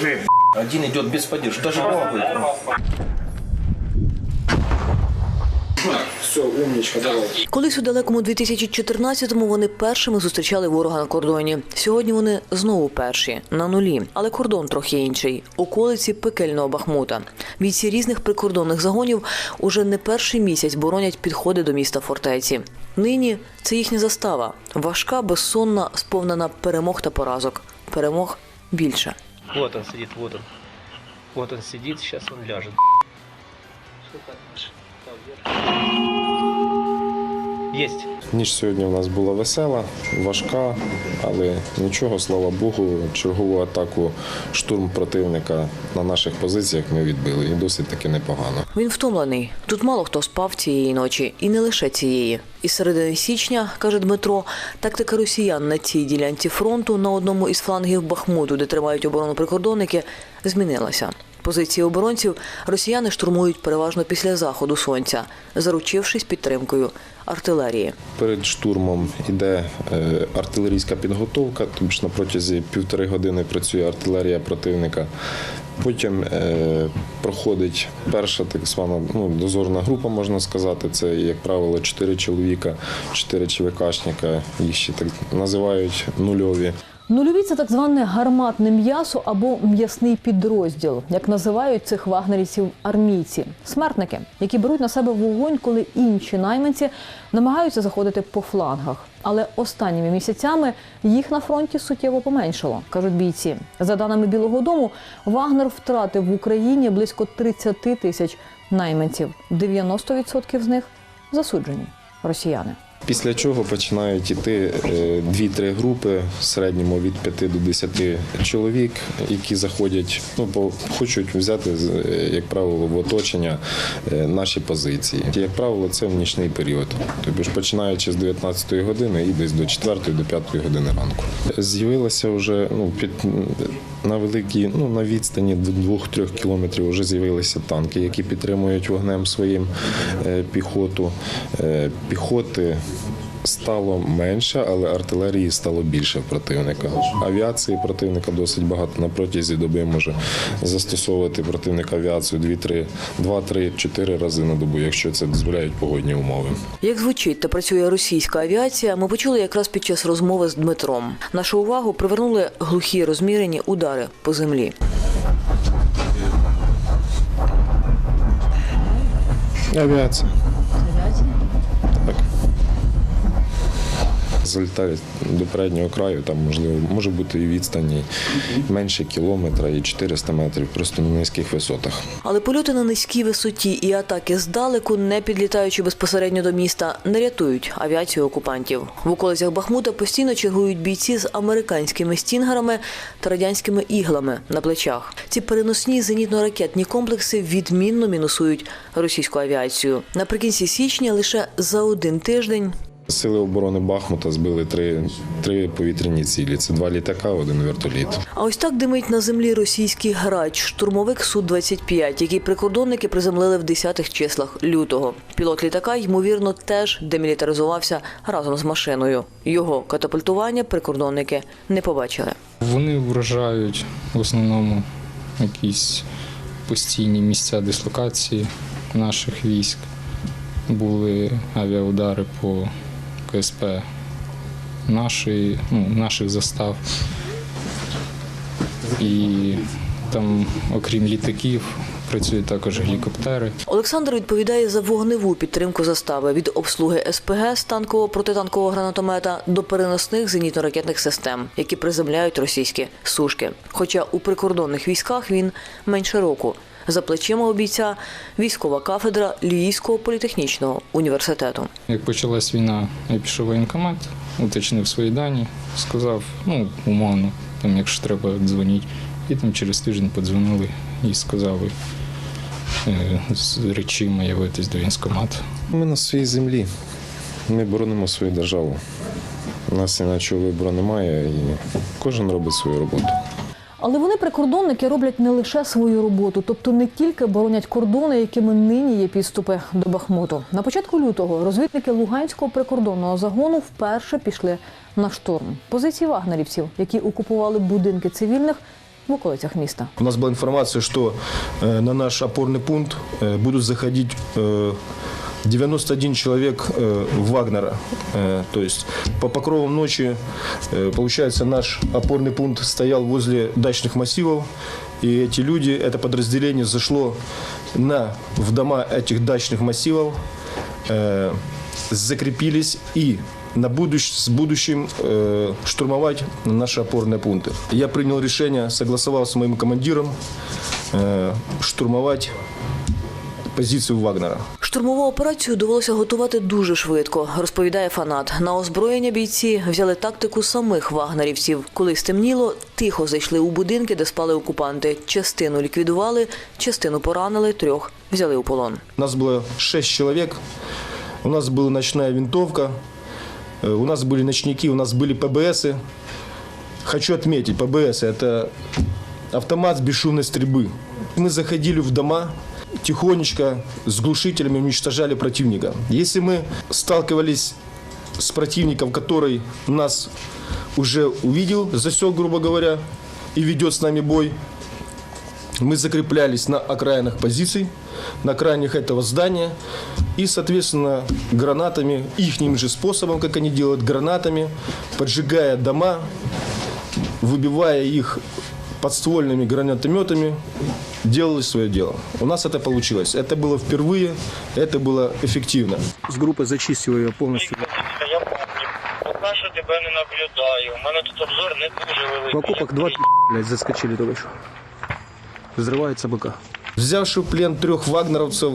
Диви, один идет без поддержки, даже головы. Все, умничка, давай. Колись у далекому 2014-му вони першими зустрічали ворога на кордоні. Сьогодні вони знову перші на нулі, але кордон трохи інший. Околиці пекельного Бахмута. Бійці різних прикордонних загонів уже не перший місяць боронять підходи до міста фортеці. Нині це їхня застава. Важка, безсонна, сповнена перемог та поразок. Перемог більше. Вот он сидит, вот он. Вот он сидит, сейчас он ляжет. Есть. Ніч сьогодні у нас була весела, важка, але нічого, слава Богу, чергову атаку штурм противника на наших позиціях ми відбили і досить таки непогано. Він втомлений. Тут мало хто спав цієї ночі, і не лише цієї. Із середини січня, каже Дмитро, тактика росіян на цій ділянці фронту на одному із флангів Бахмуту, де тримають оборону прикордонники, змінилася. Позиції оборонців росіяни штурмують переважно після заходу сонця, заручившись підтримкою артилерії. Перед штурмом іде е, артилерійська підготовка, тобто на протязі півтори години працює артилерія противника. Потім е, проходить перша так звана ну, дозорна група, можна сказати. Це, як правило, чотири чоловіка, чотири ЧВКшника, їх ще так називають нульові. Нульові це так зване гарматне м'ясо або м'ясний підрозділ, як називають цих вагнерівців армійці, смертники, які беруть на себе вогонь, коли інші найманці намагаються заходити по флангах. Але останніми місяцями їх на фронті суттєво поменшало, кажуть бійці. За даними Білого Дому, Вагнер втратив в Україні близько 30 тисяч найманців. 90% з них засуджені росіяни. Після чого починають іти е, дві-три групи в середньому від 5 до 10 чоловік, які заходять, ну бо хочуть взяти е, як правило в оточення е, наші позиції. Як правило, це в нічний період. Тобто ж починаючи з 19 години і десь до 4 до 5 години ранку. З'явилося вже ну під на великій, ну на відстані до 2-3 кілометрів вже з'явилися танки, які підтримують вогнем своїм е, піхоту. Е, Піхоти стало менше, але артилерії стало більше противника. Авіації противника досить багато. На протязі доби може застосовувати противник авіацію 2-3, 2-3-4 рази на добу, якщо це дозволяють погодні умови. Як звучить та працює російська авіація, ми почули якраз під час розмови з Дмитром. Нашу увагу привернули глухі розмірені удари по землі. Авіація. Залітають до переднього краю, там можливо може бути і відстані менше кілометра, і 400 метрів, просто на низьких висотах. Але польоти на низькій висоті і атаки здалеку, не підлітаючи безпосередньо до міста, не рятують авіацію окупантів. В околицях Бахмута постійно чергують бійці з американськими стінгерами та радянськими іглами на плечах. Ці переносні зенітно-ракетні комплекси відмінно мінусують російську авіацію. Наприкінці січня лише за один тиждень Сили оборони Бахмута збили три, три повітряні цілі. Це два літака, один вертоліт. А ось так димить на землі російський грач, штурмовик Су-25, який прикордонники приземлили в 10-х числах лютого. Пілот літака, ймовірно, теж демілітаризувався разом з машиною. Його катапультування прикордонники не побачили. Вони вражають в основному якісь постійні місця дислокації наших військ. Були авіаудари по КСП нашої, ну, наших застав. І там, окрім літаків, працюють також гелікоптери. Олександр відповідає за вогневу підтримку застави від обслуги СПГ з танкового протитанкового гранатомета до переносних зенітно-ракетних систем, які приземляють російські сушки. Хоча у прикордонних військах він менше року. За плечима у бійця військова кафедра Львівського політехнічного університету. Як почалась війна, я пішов в воєнкомат, уточнив свої дані, сказав, ну, умовно, там, якщо треба, дзвоніть. І там через тиждень подзвонили і сказали е, з речима явитись до військкомату. Ми на своїй землі. Ми боронимо свою державу. У нас іначого вибору немає, і кожен робить свою роботу. Але вони, прикордонники, роблять не лише свою роботу, тобто не тільки боронять кордони, якими нині є підступи до Бахмуту. На початку лютого розвідники Луганського прикордонного загону вперше пішли на штурм. Позиції вагнерівців, які окупували будинки цивільних, в околицях міста. У нас была информация, что э, на наш опорный пункт э, будут заходить э, 91 человек э, Вагнера. Э, то есть по покровам ночи, э, получается, наш опорный пункт стоял возле дачных массивов. И эти люди, это подразделение зашло на, в дома этих дачных массивов, э, закрепились и на будущ, с будущим э, штурмовать наши опорные пункты. Я принял решение, согласовал с моим командиром, э, штурмовать позицию Вагнера. Штурмову операцію довелося готувати дуже швидко, розповідає фанат. На озброєння бійці взяли тактику самих вагнерівців. Коли стемніло, тихо зайшли у будинки, де спали окупанти. Частину ліквідували, частину поранили, трьох взяли у полон. Нас было 6 человек, у нас была ночная винтовка, э, у нас были ночники, у нас были ПБСы. Хочу отметить, ПБС – это автомат с бесшумной стрельбы. Мы заходили в дома, тихонечко с глушителями уничтожали противника. Если мы сталкивались с противником, который нас уже увидел, засек, грубо говоря, и ведет с нами бой, мы закреплялись на окраинах позиций, на окраинах этого здания и, соответственно, гранатами, ихним же способом, как они делают, гранатами, поджигая дома, выбивая их подствольными гранатометами, делали свое дело. У нас это получилось. Это было впервые, это было эффективно. С группы зачистил ее полностью. Я помню. Поки що тебе не наблюдаю. У мене тут обзор не дуже В великий. окопах два блядь, заскочили что. Взрывается БК. Взявши в плен трех вагнеровцев,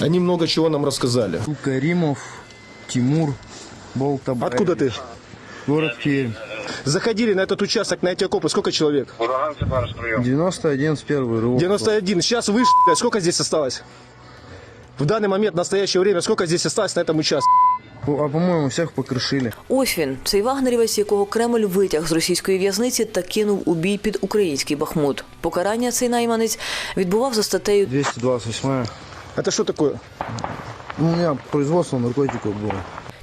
они много чего нам рассказали. Каримов, Тимур, Болтабай. Откуда ты? Город Пермь. Заходили на этот участок, на эти окопы, сколько человек? Ураган себе розстрою. 91 с первый рывок. 91. Сейчас выше, блядь, сколько здесь осталось? В данный момент, в настоящее время, сколько здесь осталось на этом участке? А по-моему, всех покрышили. Ось він, цей вагнерівець, якого Кремль витяг з російської в'язниці та кинув у бій під український Бахмут. Покарання цей найманець відбував за статтею 228 Это что такое? Ну, у меня производство наркотиков было.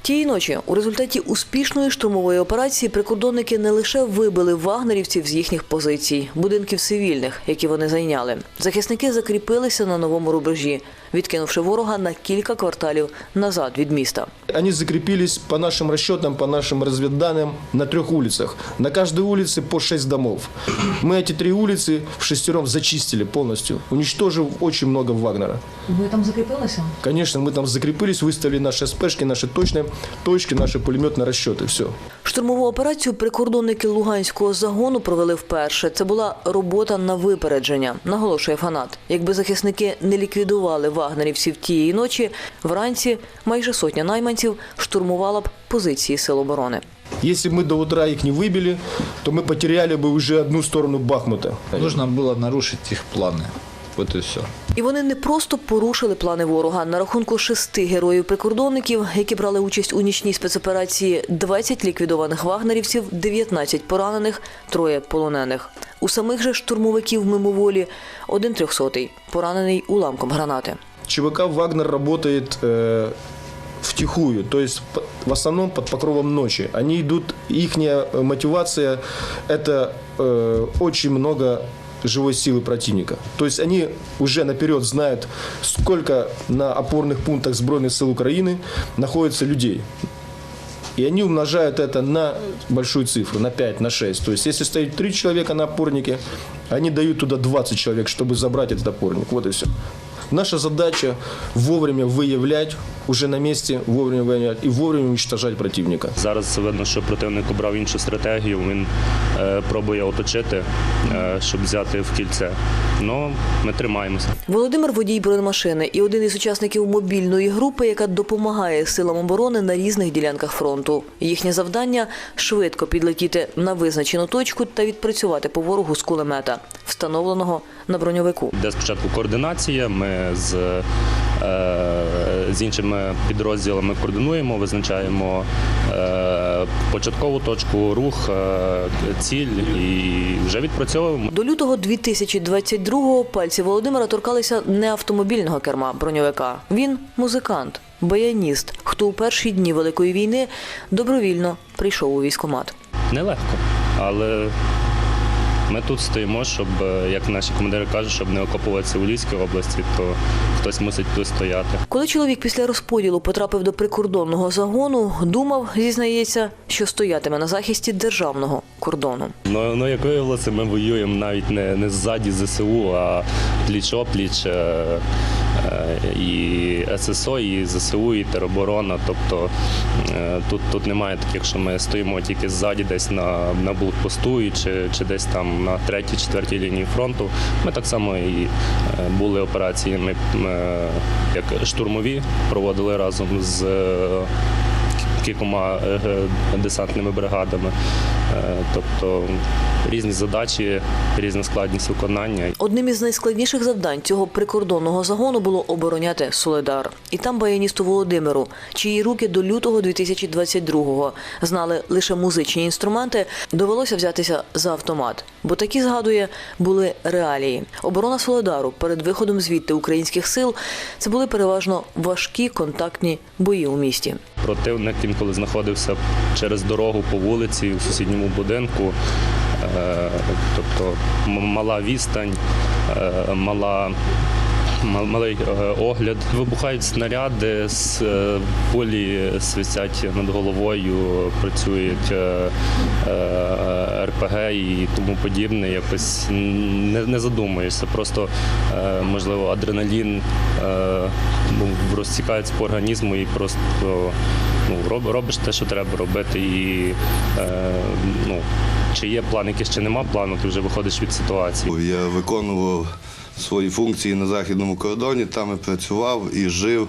Тієї ночі у результаті успішної штурмової операції прикордонники не лише вибили вагнерівців з їхніх позицій, будинків цивільних, які вони зайняли. Захисники закріпилися на новому рубежі, відкинувши ворога на кілька кварталів назад від міста. Они закрепились по нашим расчетам, по нашим разведданным на трех улицах. На каждой улице по шесть домов. Мы эти три улицы в шестером зачистили полностью, уничтожив очень много Вагнера. Ви там закріпилися? Конечно, мы там закрепились, выставили наши спешки, наши точные точки, наши пулеметные расчеты. Все. Штурмову операцію прикордонники Луганського загону провели вперше. Це була робота на випередження, наголошує фанат. Якби захисники не ліквідували вагнерівців тієї ночі, вранці майже сотня найманців штурмувала б позиції сил оборони. Если бы мы до утра их не выбили, то мы потеряли бы уже одну сторону Бахмута. Нужно было нарушить их планы. Вот и все. І вони не просто порушили плани ворога. На рахунку шести героїв-прикордонників, які брали участь у нічній спецоперації, 20 ліквідованих вагнерівців, 19 поранених, троє полонених. У самих же штурмовиків мимоволі один трьохсотий, поранений уламком гранати. ЧВК «Вагнер» работает э, втихую, то есть по- в основном под покровом ночи. Они идут, их мотивация – это э, очень много живой силы противника. То есть они уже наперед знают, сколько на опорных пунктах Сбройных сил Украины находится людей. И они умножают это на большую цифру, на 5, на 6. То есть если стоит 3 человека на опорнике, они дают туда 20 человек, чтобы забрать этот опорник. Вот и все. Наша задача вовремя выявлять, уже на месте вовремя выявлять и вовремя уничтожать противника. Зараз видно, що противник обрав іншу стратегію. Він е, пробує оточити, е, щоб взяти в кільце. Ну, ми тримаємося. Володимир водій бронемашини і один із учасників мобільної групи, яка допомагає силам оборони на різних ділянках фронту. Їхнє завдання швидко підлетіти на визначену точку та відпрацювати по ворогу з кулемета, встановленого на броньовику. Де спочатку координація. Ми з, е, з іншими підрозділами координуємо, визначаємо е, початкову точку, рух, е, ціль і вже відпрацьовуємо. До лютого 2022-го пальці Володимира торкалися не автомобільного керма броньовика. Він музикант, баяніст, хто у перші дні Великої війни добровільно прийшов у військкомат. Нелегко, але Ми тут стоїмо, щоб, е, як наші командири кажуть, щоб не окопуватися у Львівській області, то хтось мусить тут стояти. Коли чоловік після розподілу потрапив до прикордонного загону, думав, зізнається, що стоятиме на захисті державного кордону. Ну, ну як виявилося, ми воюємо навіть не, не ззаді ЗСУ, а пліч-опліч. е, е, І ССО, і ЗСУ, і тероборона. Тобто е, тут, тут немає таких, що ми стоїмо тільки ззаді, десь на, на блокпосту і чи, чи десь там на третій, четвертій лінії фронту. Ми так само і е, були операції, ми е, як штурмові проводили разом з е, кількома е, десантними бригадами. Е, Тобто різні задачі, різна складність виконання. Одним із найскладніших завдань цього прикордонного загону було обороняти Соледар. І там баяністу Володимиру, чиї руки до лютого 2022-го знали лише музичні інструменти, довелося взятися за автомат. Бо такі, згадує, були реалії. Оборона Соледару перед виходом звідти українських сил це були переважно важкі контактні бої у місті. Противник інколи знаходився через дорогу по вулиці у сусідньому будинку. Е, Тобто мала відстань, е, мала. Малий е, огляд, вибухають снаряди, е, свисять над головою, працюють РПГ і тому подібне. Якось не, не задумуєшся. Просто можливо адреналін ну, розтікається по організму і просто ну, роб- робиш те, що треба робити. І ну, чи є план, якийсь чи нема плану, ти вже виходиш від ситуації. Я виконував свої функції на західному кордоні, там і працював і жив,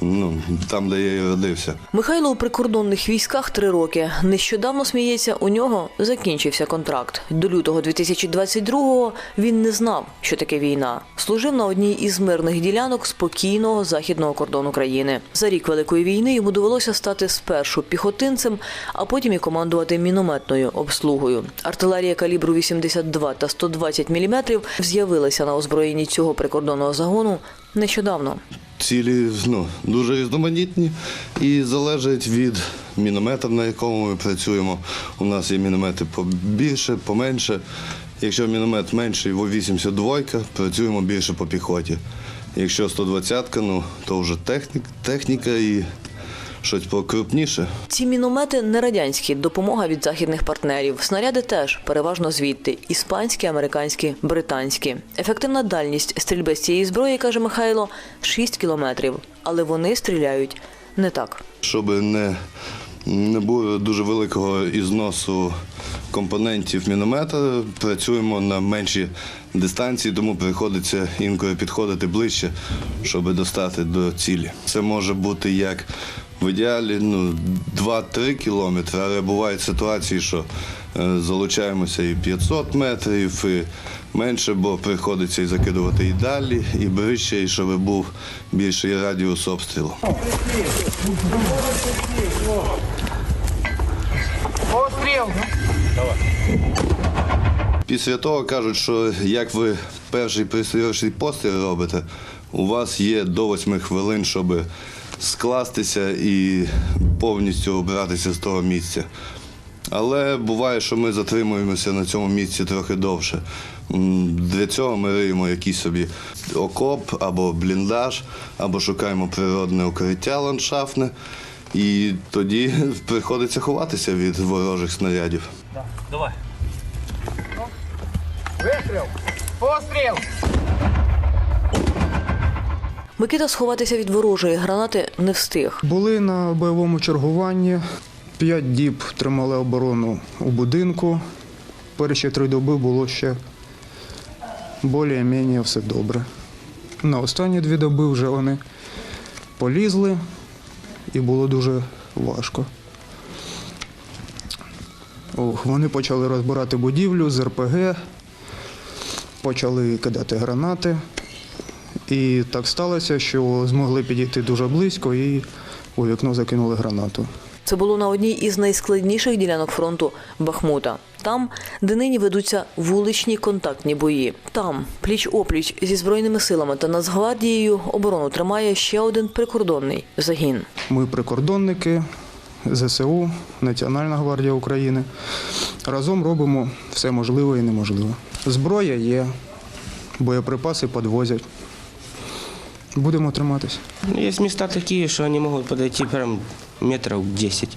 ну, там, де я і родився. Михайло у прикордонних військах три роки. Нещодавно сміється, у нього закінчився контракт. До лютого 2022-го він не знав, що таке війна. Служив на одній із мирних ділянок спокійного західного кордону країни. За рік великої війни йому довелося стати спершу піхотинцем, а потім і командувати мінометною обслугою. Артилерія калібру 82 та 120 мм з'явилася на озброєнні цього прикордонного загону нещодавно. Цілі ну, дуже різноманітні і залежать від міномета, на якому ми працюємо. У нас є міномети побільше, поменше. Якщо міномет менший, во 82 працюємо більше по піхоті. Якщо 120 ну, то вже технік, техніка і щось покрупніше. Ці міномети не радянські, допомога від західних партнерів. Снаряди теж переважно звідти іспанські, американські, британські. Ефективна дальність стрільби з цієї зброї, каже Михайло, 6 кілометрів. Але вони стріляють не так. Щоб не, не було дуже великого ізносу компонентів міномета, працюємо на менші дистанції, тому приходиться інколи підходити ближче, щоб достати до цілі. Це може бути як в ідеалі ну, 2-3 кілометри, але бувають ситуації, що е, залучаємося і 500 метрів, і менше, бо приходиться і закидувати і далі, і ближче, і щоб був більший радіус обстрілу. Постріл! Після того кажуть, що як ви перший пристрілювачний постріл робите, у вас є до 8 хвилин, щоб скластися і повністю обратися з того місця. Але буває, що ми затримуємося на цьому місці трохи довше. Для цього ми риємо якийсь собі окоп або бліндаж, або шукаємо природне укриття ландшафтне. І тоді приходиться ховатися від ворожих снарядів. Давай. Вистріл! Постріл! Микита сховатися від ворожої гранати не встиг. Були на бойовому чергуванні. П'ять діб тримали оборону у будинку. Перші три доби було ще більш-менш все добре. На останні дві доби вже вони полізли і було дуже важко. Ох, вони почали розбирати будівлю з РПГ, почали кидати гранати. І так сталося, що змогли підійти дуже близько і у вікно закинули гранату. Це було на одній із найскладніших ділянок фронту Бахмута. Там, де нині ведуться вуличні контактні бої. Там, пліч-опліч зі збройними силами та Нацгвардією оборону тримає ще один прикордонний загін. Ми прикордонники, ЗСУ, Національна гвардія України. Разом робимо все можливе і неможливе. Зброя є, боєприпаси підвозять. Будемо триматися. Ну, Есть места такие, что они могут подойти прям метров 10.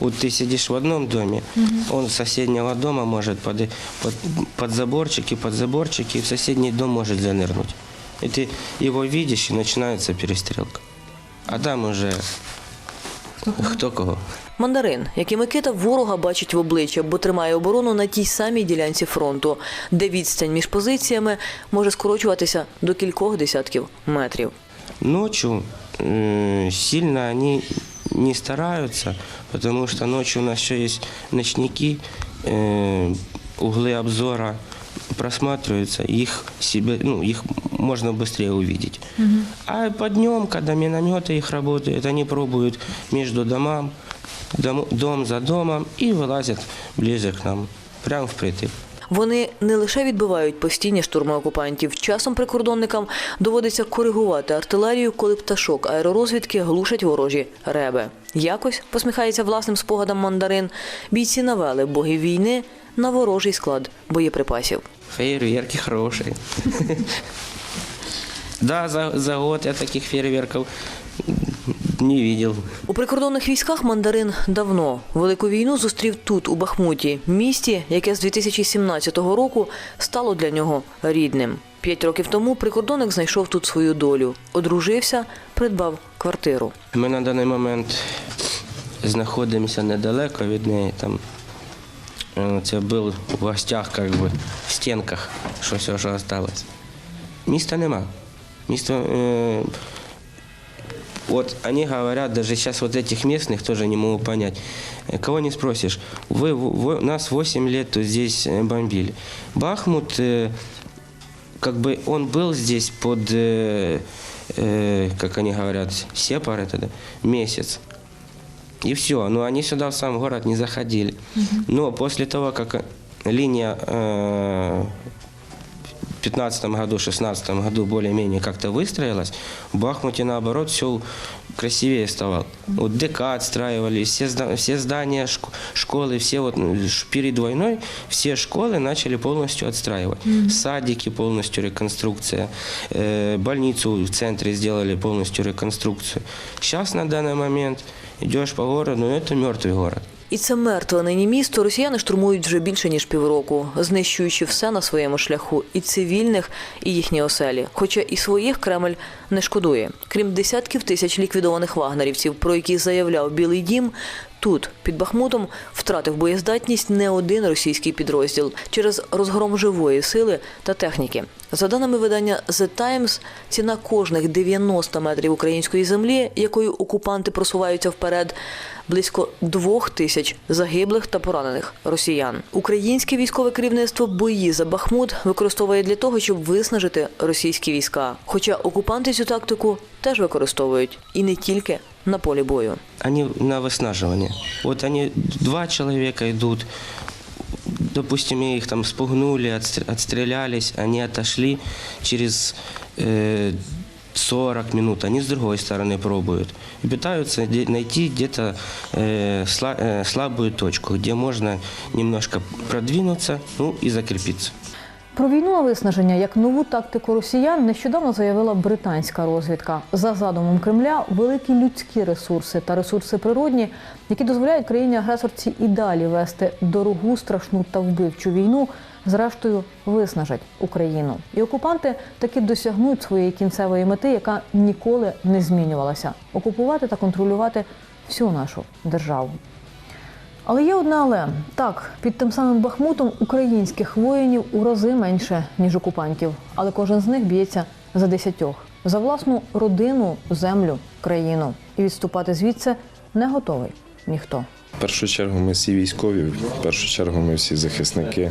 Вот ты сидишь в одном доме, он с соседнего дома может под, под, под заборчики, под заборчики, и в соседний дом может занырнуть. И ты его видишь, и начинается перестрелка. А там уже кто кого. Мандарин, який Микита ворога бачить в обличчя, бо тримає оборону на тій самій ділянці фронту, де відстань між позиціями може скорочуватися до кількох десятків метрів. Ночью э, сильно они не стараются, потому что ночью у нас еще есть ночники, э, углы обзора просматриваются, их себе, ну, их можно быстрее увидеть. А под днем, когда минометы их работают, они пробуют между домам, дом, дом за домом и вылазят ближе к нам, прямо впритык. Вони не лише відбивають постійні штурми окупантів. Часом прикордонникам доводиться коригувати артилерію, коли пташок аеророзвідки глушать ворожі реби. Якось посміхається власним спогадам мандарин. Бійці навели богів війни на ворожий склад боєприпасів. Фейерверки хорошие. Да, за, за год я таких фейерверков не видел. У прикордонних військах мандарин давно велику війну зустрів тут, у Бахмуті, місті, яке з 2017 року стало для нього рідним. П'ять років тому прикордонник знайшов тут свою долю, одружився, придбав квартиру. Ми на даний момент знаходимося недалеко від неї. Там е, це був в гостях, як би, в стінках, що все, що залишилось. Міста нема. Місто. Е, вот они говорят, даже сейчас вот этих местных тоже не могу понять. Э, Кого не спросишь, вы, вы- нас 8 лет тут здесь э, бомбили. Бахмут, э, как бы он был здесь под, э, э, как они говорят, сепар это, да, месяц. И все. Но они сюда в сам город не заходили. Но после того, как линия э, 2015 году, 2016 году более-менее как-то выстроилась, в Бахмуте наоборот все красивее стало. Вот ДК отстраивали, все, все здания шк- школы, все вот ну, перед войной все школы начали полностью отстраивать. Садики полностью реконструкция, э, больницу в центре сделали полностью реконструкцию. Сейчас на данный момент идешь по городу, ну это мертвый город. І це мертве нині місто росіяни штурмують вже більше ніж півроку, знищуючи все на своєму шляху, і цивільних, і їхні оселі. Хоча і своїх Кремль не шкодує. Крім десятків тисяч ліквідованих вагнерівців, про які заявляв Білий Дім. Тут, під Бахмутом, втратив боєздатність не один російський підрозділ через розгром живої сили та техніки. За даними видання The Times, ціна кожних 90 метрів української землі, якою окупанти просуваються вперед, близько двох тисяч загиблих та поранених росіян. Українське військове керівництво бої за Бахмут використовує для того, щоб виснажити російські війська. Хоча окупанти цю тактику теж використовують і не тільки на полі бою. они на выснаживание. Вот они, два человека идут, допустим, их там спугнули, отстр- отстрелялись, они отошли через э, 40 минут, они с другой стороны пробуют. И пытаются де- найти где-то э, сла- э, слабую точку, где можно немножко продвинуться, ну и закрепиться. Про війну виснаження як нову тактику росіян нещодавно заявила британська розвідка. За задумом Кремля великі людські ресурси та ресурси природні, які дозволяють країні-агресорці і далі вести дорогу, страшну та вбивчу війну, зрештою виснажать Україну. І окупанти таки досягнуть своєї кінцевої мети, яка ніколи не змінювалася окупувати та контролювати всю нашу державу. Але є одне але так, під тим самим Бахмутом українських воїнів у рази менше, ніж окупантів. Але кожен з них б'ється за десятьох за власну родину, землю, країну. І відступати звідси не готовий ніхто. В першу чергу ми всі військові, в першу чергу ми всі захисники.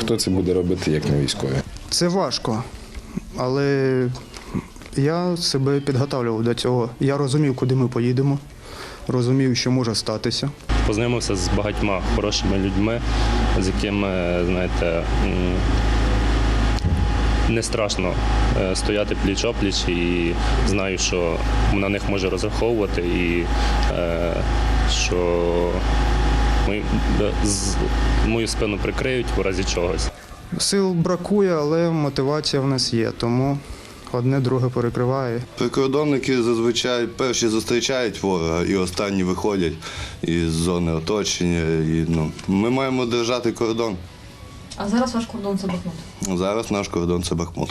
Хто це буде робити, як не військові? Це важко, але я себе підготовлював до цього. Я розумів, куди ми поїдемо, розумів, що може статися. Познайомився з багатьма хорошими людьми, з якими, знаєте, не страшно е, стояти пліч-опліч і знаю, що на них може розраховувати і е, що з, мою спину прикриють в разі чогось. Сил бракує, але мотивація в нас є, тому одне друге перекриває. Прикордонники зазвичай перші зустрічають ворога і останні виходять із зони оточення. І, ну, ми маємо держати кордон. А зараз ваш кордон це Бахмут. Зараз наш кордон це Бахмут.